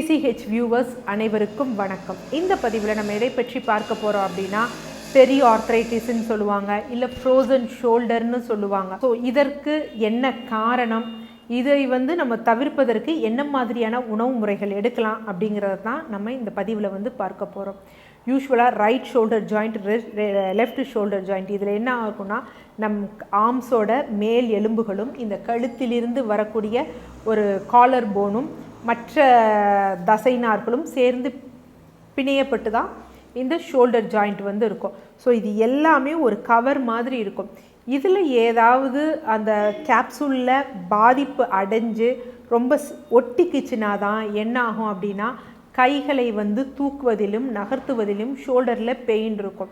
DCH viewers அனைவருக்கும் வணக்கம். இந்த பதிவில் நம்ம எதை பற்றி பார்க்க போகிறோம் அப்படின்னா பெரிய ஆர்த்ரைட்டிஸ்ன்னு சொல்லுவாங்க இல்லை ஃப்ரோசன் ஷோல்டர்னு சொல்லுவாங்க. ஸோ இதற்கு என்ன காரணம்? இதை வந்து நம்ம தவிர்ப்பதற்கு என்ன மாதிரியான உணவு முறைகள் எடுக்கலாம் அப்படிங்கிறது தான் நம்ம இந்த பதிவில் வந்து பார்க்க போகிறோம் யூஸ்வலாக right shoulder joint left shoulder joint இதில் என்ன ஆகும்னா நம் ஆர்ம்ஸோட மேல் எலும்புகளும் இந்த கழுத்திலிருந்து வரக்கூடிய ஒரு காலர் போனும் மற்ற தசைனார்களும் சேர்ந்து பிணையப்பட்டு தான் இந்த ஷோல்டர் ஜாயிண்ட் வந்து இருக்கும். ஸோ இது எல்லாமே ஒரு கவர் மாதிரி இருக்கும். இதில் ஏதாவது அந்த கேப்சூலில் பாதிப்பு அடைஞ்சு ரொம்ப ஸ்- தான் என்ன ஆகும் அப்படின்னா கைகளை வந்து தூக்குவதிலும் நகர்த்துவதிலும் ஷோல்டரில் பெயின் இருக்கும்.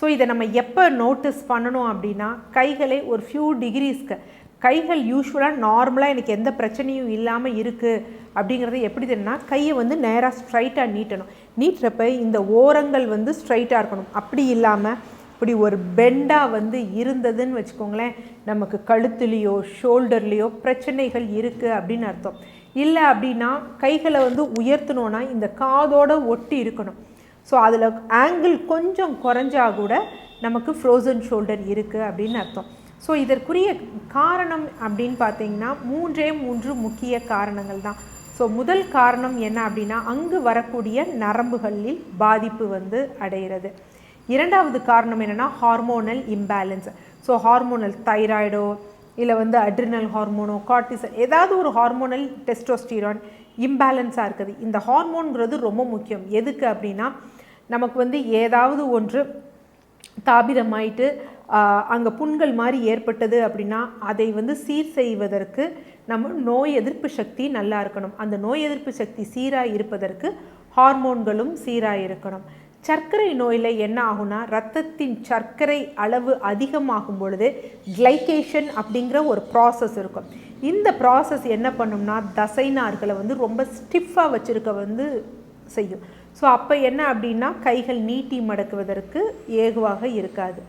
ஸோ இதை நம்ம எப்போ நோட்டீஸ் பண்ணணும் அப்படின்னா கைகளை ஒரு ஃபியூ டிகிரிஸ்க்கு கைகள் யூஸ்வலாக நார்மலாக எனக்கு எந்த பிரச்சனையும் இல்லாமல் இருக்குது அப்படிங்கிறது எப்படி தெரியும்னா கையை வந்து நேராக ஸ்ட்ரைட்டாக நீட்டணும். நீட்டுறப்ப இந்த ஓரங்கள் வந்து ஸ்ட்ரைட்டாக இருக்கணும். அப்படி இல்லாமல் இப்படி ஒரு பெண்டாக வந்து இருந்ததுன்னு வச்சுக்கோங்களேன் நமக்கு கழுத்துலேயோ ஷோல்டர்லேயோ பிரச்சனைகள் இருக்குது அப்படின்னு அர்த்தம். இல்லை அப்படின்னா கைகளை வந்து உயர்த்தணும்னா இந்த காதோட ஒட்டி இருக்கணும். ஸோ அதில் ஆங்கிள் கொஞ்சம் குறைஞ்சா கூட நமக்கு ஃப்ரோசன் ஷோல்டர் இருக்குது அப்படின்னு அர்த்தம். ஸோ இதற்குரிய காரணம் அப்படின்னு பார்த்தீங்கன்னா மூன்றே மூன்று முக்கிய காரணங்கள் தான். ஸோ முதல் காரணம் என்ன அப்படின்னா அங்கு வரக்கூடிய நரம்புகளில் பாதிப்பு வந்து அடைகிறது. இரண்டாவது காரணம் என்னென்னா ஹார்மோனல் இம்பேலன்ஸ் ஸோ ஹார்மோனல் தைராய்டோ இல்லை வந்து அட்ரினல் ஹார்மோனோ கார்டிசல் ஏதாவது ஒரு ஹார்மோனல் டெஸ்டோஸ்டீரான் இம்பேலன்ஸாக இருக்குது. இந்த ஹார்மோன்கிறது ரொம்ப முக்கியம். எதுக்கு அப்படின்னா நமக்கு வந்து ஏதாவது ஒன்று தாபிதமாயிட்டு அங்கே புண்கள் மாதிரி ஏற்பட்டது அப்படின்னா அதை வந்து சீர் செய்வதற்கு நம்ம நோய் எதிர்ப்பு சக்தி நல்லா இருக்கணும். அந்த நோய் எதிர்ப்பு சக்தி சீராக இருப்பதற்கு ஹார்மோன்களும் சீராக இருக்கணும். சர்க்கரை நோயில் என்ன ஆகும்னா ரத்தத்தின் சர்க்கரை அளவு அதிகமாகும் பொழுது கிளைகேஷன் அப்படிங்கிற ஒரு ப்ராசஸ் இருக்கும். இந்த ப்ராசஸ் என்ன பண்ணும்னா தசைநார்களை வந்து ரொம்ப ஸ்டிஃபாக வச்சுருக்க வந்து செய்யும். ஸோ அப்போ என்ன அப்படின்னா கைகள் நீட்டி மடக்குவதற்கு ஏகுவாக இருக்காது.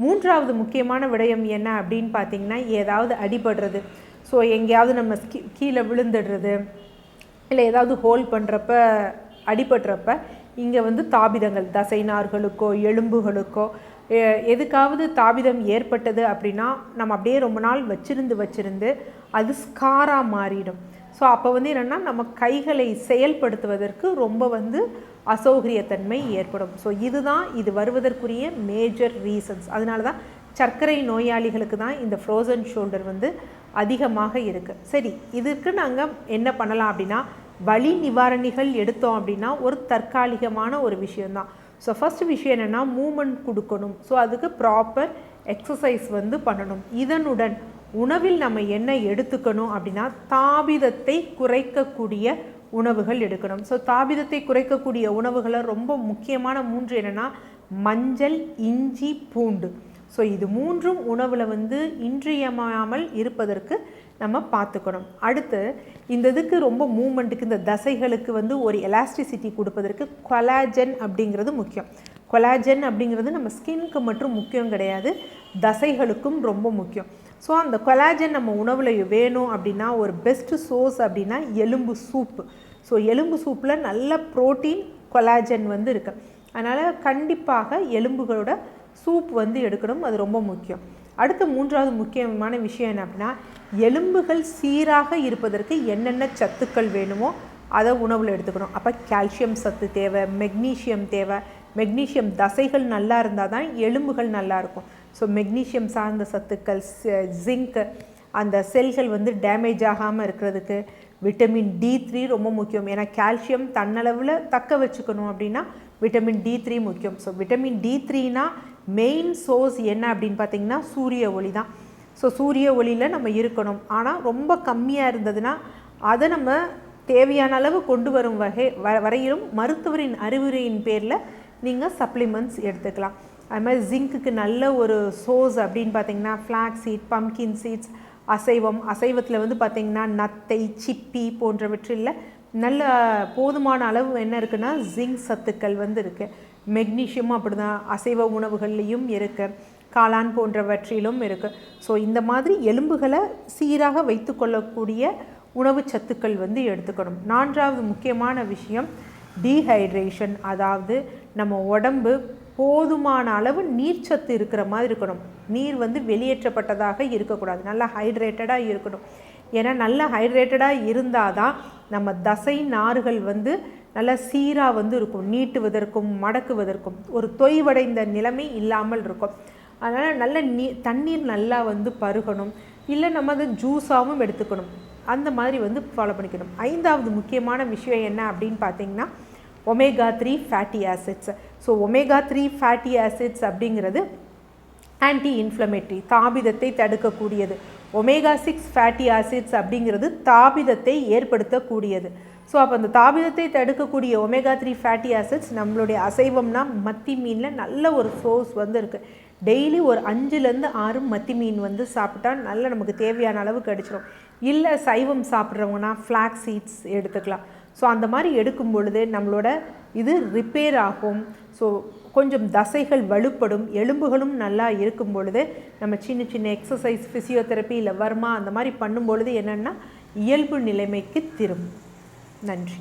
மூன்றாவது முக்கியமான விடயம் என்ன அப்படின்னு பார்த்தீங்கன்னா ஏதாவது அடிபடுறது. ஸோ எங்கேயாவது நம்ம ஸ்கி- கீழே விழுந்துடுறது. இல்லை ஏதாவது ஹோல் பண்ணுறப்ப அடிபடுறப்ப இங்கே வந்து தாபிதங்கள் தசைநார்களுக்கோ எலும்புகளுக்கோ எ- எதுக்காவது தாபிதம் ஏற்பட்டது அப்படின்னா நம்ம அப்படியே ரொம்ப நாள் வச்சிருந்து வச்சிருந்து அது ஸ்காராக மாறிடும். ஸோ அப்போ வந்து என்னென்னா நம்ம கைகளை செயல்படுத்துவதற்கு ரொம்ப வந்து அசௌகரியத்தன்மை ஏற்படும். ஸோ இதுதான் இது வருவதற்குரிய மேஜர் ரீசன்ஸ் அதனால தான் சர்க்கரை நோயாளிகளுக்கு தான் இந்த ஃப்ரோசன் ஷோல்டர் வந்து அதிகமாக இருக்குது சரி இதுக்கு நாங்கள் என்ன பண்ணலாம் அப்படின்னா வலி நிவாரணிகள் எடுத்தோம் அப்படின்னா ஒரு தற்காலிகமான ஒரு விஷயந்தான் ஸோ ஃபர்ஸ்ட் விஷயம் என்னென்னா மூமெண்ட் கொடுக்கணும். ஸோ அதுக்கு ப்ராப்பர் எக்ஸசைஸ் வந்து பண்ணணும். இதனுடன் உணவில் நம்ம என்ன எடுத்துக்கணும் அப்படின்னா தாபிதத்தை குறைக்கக்கூடிய உணவுகள் எடுக்கணும். ஸோ தாபிதத்தை குறைக்கக்கூடிய உணவுகளை ரொம்ப முக்கியமான மூன்று என்னென்னா மஞ்சள் இஞ்சி பூண்டு. ஸோ இது மூன்றும் உணவில் வந்து இன்றியமையாமல் இருப்பதற்கு நம்ம பார்த்துக்கணும். அடுத்து இந்த இதுக்கு ரொம்ப மூமெண்ட்டுக்கு இந்த தசைகளுக்கு வந்து ஒரு எலாஸ்டிசிட்டி கொடுப்பதற்கு கொலாஜன் அப்படிங்கிறது முக்கியம். கொலாஜன் அப்படிங்கிறது நம்ம ஸ்கின்க்கு மட்டும் முக்கியம் கிடையாது தசைகளுக்கும் ரொம்ப முக்கியம். ஸோ அந்த கொலாஜன் நம்ம உணவில் வேணும் அப்படின்னா ஒரு பெஸ்ட்டு சோர்ஸ் அப்படின்னா எலும்பு சூப்பு ஸோ எலும்பு சூப்பில் நல்ல புரோட்டீன் கொலாஜன் வந்து இருக்கு. அதனால் கண்டிப்பாக எலும்புகளோட சூப் வந்து எடுக்கணும். அது ரொம்ப முக்கியம். அடுத்த மூன்றாவது முக்கியமான விஷயம் என்ன அப்படின்னா எலும்புகள் சீராக இருப்பதற்கு என்னென்ன சத்துக்கள் வேணுமோ அதை உணவில் எடுத்துக்கணும். அப்போ கால்சியம் சத்து தேவை மெக்னீஷியம் தேவை. மெக்னீஷியம் தசைகள் நல்லா இருந்தால் தான் எலும்புகள் நல்லாயிருக்கும் ஸோ மெக்னீஷியம் சார்ந்த சத்துக்கள் ஜிங்க் அந்த செல்கள் வந்து டேமேஜ் ஆகாமல் இருக்கிறதுக்கு விட்டமின் டி த்ரீ ரொம்ப முக்கியம். ஏன்னா கால்சியம் தன்னளவில் தக்க வச்சுக்கணும் அப்படின்னா விட்டமின் டி த்ரீ முக்கியம். ஸோ விட்டமின் டி த்ரீனா மெயின் சோர்ஸ் என்ன அப்படின்னு பார்த்தீங்கன்னா சூரிய ஒளி தான். ஸோ சூரிய ஒளியில் நம்ம இருக்கணும். ஆனால் ரொம்ப கம்மியாக இருந்ததுன்னா அதை நம்ம தேவையான அளவு கொண்டு வரும் வகை வ வரையிலும் மருத்துவரின் அறிவுரையின் பேரில் நீங்கள் சப்ளிமெண்ட்ஸ் எடுத்துக்கலாம். அது மாதிரி ஜிங்க்குக்கு நல்ல ஒரு சோர்ஸ் அப்படின்னு பார்த்தீங்கன்னா ஃப்ளாக் சீட் பம்கின் சீட்ஸ் அசைவம் அசைவத்தில் வந்து பார்த்திங்கன்னா நத்தை சிப்பி போன்றவற்றில் நல்ல போதுமான அளவு என்ன இருக்குன்னா ஜிங்க் சத்துக்கள் வந்து இருக்குது மெக்னீஷியமும் அப்படி தான் அசைவ உணவுகள்லேயும் இருக்குது காளான் போன்றவற்றிலும் இருக்குது ஸோ இந்த மாதிரி எலும்புகளை சீராக வைத்துக்கொள்ளக்கூடிய உணவு சத்துக்கள் வந்து எடுத்துக்கணும். நான்காவது முக்கியமான விஷயம் டீஹைட்ரேஷன் அதாவது நம்ம உடம்பு போதுமான அளவு நீர்ச்சத்து இருக்கிற மாதிரி இருக்கணும். நீர் வந்து வெளியேற்றப்பட்டதாக இருக்கக்கூடாது. நல்லா ஹைட்ரேட்டடாக இருக்கணும். ஏன்னா நல்லா ஹைட்ரேட்டடாக இருந்தால் தான் நம்ம தசை நார்கள் வந்து நல்லா சீராக வந்து இருக்கும். நீட்டுவதற்கும் மடக்குவதற்கும். ஒரு தொய்வடைந்த நிலைமை இல்லாமல் இருக்கும். அதனால் நல்ல நீ தண்ணீர் நல்லா வந்து பருகணும். இல்லை நம்ம அதை ஜூஸாகவும் எடுத்துக்கணும். அந்த மாதிரி வந்து ஃபாலோ பண்ணிக்கணும். ஐந்தாவது முக்கியமான விஷயம் என்ன அப்படின்னு பார்த்தீங்கன்னா omega three fatty acids so omega three fatty acids அப்படிங்கிறது ஆன்டி இன்ஃப்ளமேட்ரி தாபிதத்தை தடுக்கக்கூடியது. ஒமேகா சிக்ஸ் ஃபேட்டி ஆசிட்ஸ் அப்படிங்கிறது தாபிதத்தை ஏற்படுத்தக்கூடியது. ஸோ அப்போ அந்த தாபிதத்தை தடுக்கக்கூடிய ஒமேகா த்ரீ ஃபேட்டி ஆசிட்ஸ் நம்மளுடைய அசைவம்னா மத்தி மீனில் நல்ல ஒரு சோர்ஸ் வந்து இருக்குது டெய்லி ஒரு அஞ்சுலேருந்து ஆறு மத்தி மீன் வந்து சாப்பிட்டா நல்ல நமக்கு தேவையான அளவு கிடச்சிரும். இல்லை சைவம் சாப்பிட்றவங்கன்னா ஃப்ளாக் சீட்ஸ் எடுத்துக்கலாம். ஸோ அந்த மாதிரி எடுக்கும் பொழுது நம்மளோட இது ரிப்பேர் ஆகும். ஸோ கொஞ்சம் தசைகள் வலுப்படும் எலும்புகளும் நல்லா இருக்கும் பொழுது நம்ம சின்ன சின்ன எக்ஸசைஸ் ஃபிசியோதெரப்பி இல்லை வர்மா அந்த மாதிரி பண்ணும் பொழுது என்னென்னா இயல்பு நிலைமைக்கு திரும்பும். நன்றி.